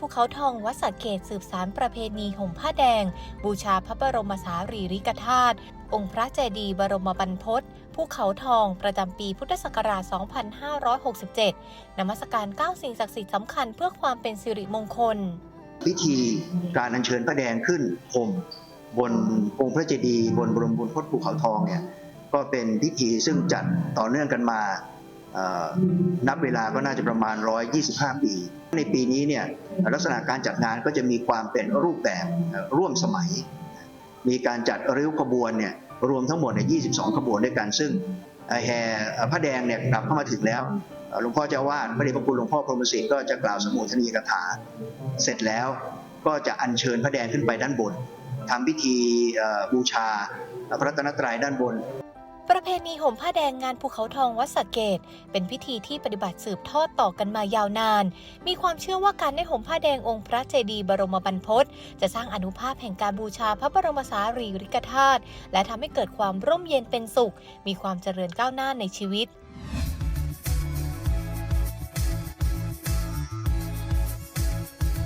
ภูเขาทองวัดสะเกตสืบสารประเพณีห่มผ้าแดง บูชาพระบรมสารีริกธาตุองค์พระเจดีย์บรมบรรพตภูเขาทองประจำปีพุทธศักราช 2567 นมัสการ9สิ่งศักดิ์สิทธิ์สำคัญเพื่อความเป็นสิริมงคล พิธีการอัญเชิญพระแดงขึ้นห่มบนองค์พระเจดีย์บนบรมบุญพตภูเขาทองเนี่ยก็เป็นพิธีซึ่งจัดต่อเนื่องกันมา นับเวลาก็น่าจะประมาณ 125 ปี ในปีนี้เนี่ยลักษณะการจัดงานก็จะมีความเป็นรูปแบบร่วมสมัย มีการจัดริ้วขบวนเนี่ยรวมทั้งหมดเนี่ย22 ขบวนด้วยกัน ซึ่งเอ่อแห่พระแดงเนี่ยกลับเข้ามาถึงแล้วหลวงพ่อเจ้าวาดพระเดชพระคุณหลวงพ่อพรหมศรีก็จะกล่าวสมุทนีกถา เสร็จแล้วก็จะอัญเชิญพระแดงขึ้นไปด้านบนทำพิธีบูชาพระตนตรัยด้านบน ประเพณีห่มผ้าแดงงานภูเขาทองวัดสะเกตเป็นพิธีที่ปฏิบัติสืบทอดต่อกันมายาวนาน มีความเชื่อว่าการได้ห่มผ้าแดงองค์พระเจดีย์บรมบรรพตจะสร้างอนุภาพแห่งการบูชาพระบรมสารีริกธาตุและทำให้เกิดความร่มเย็นเป็นสุข มีความเจริญก้าวหน้าในชีวิต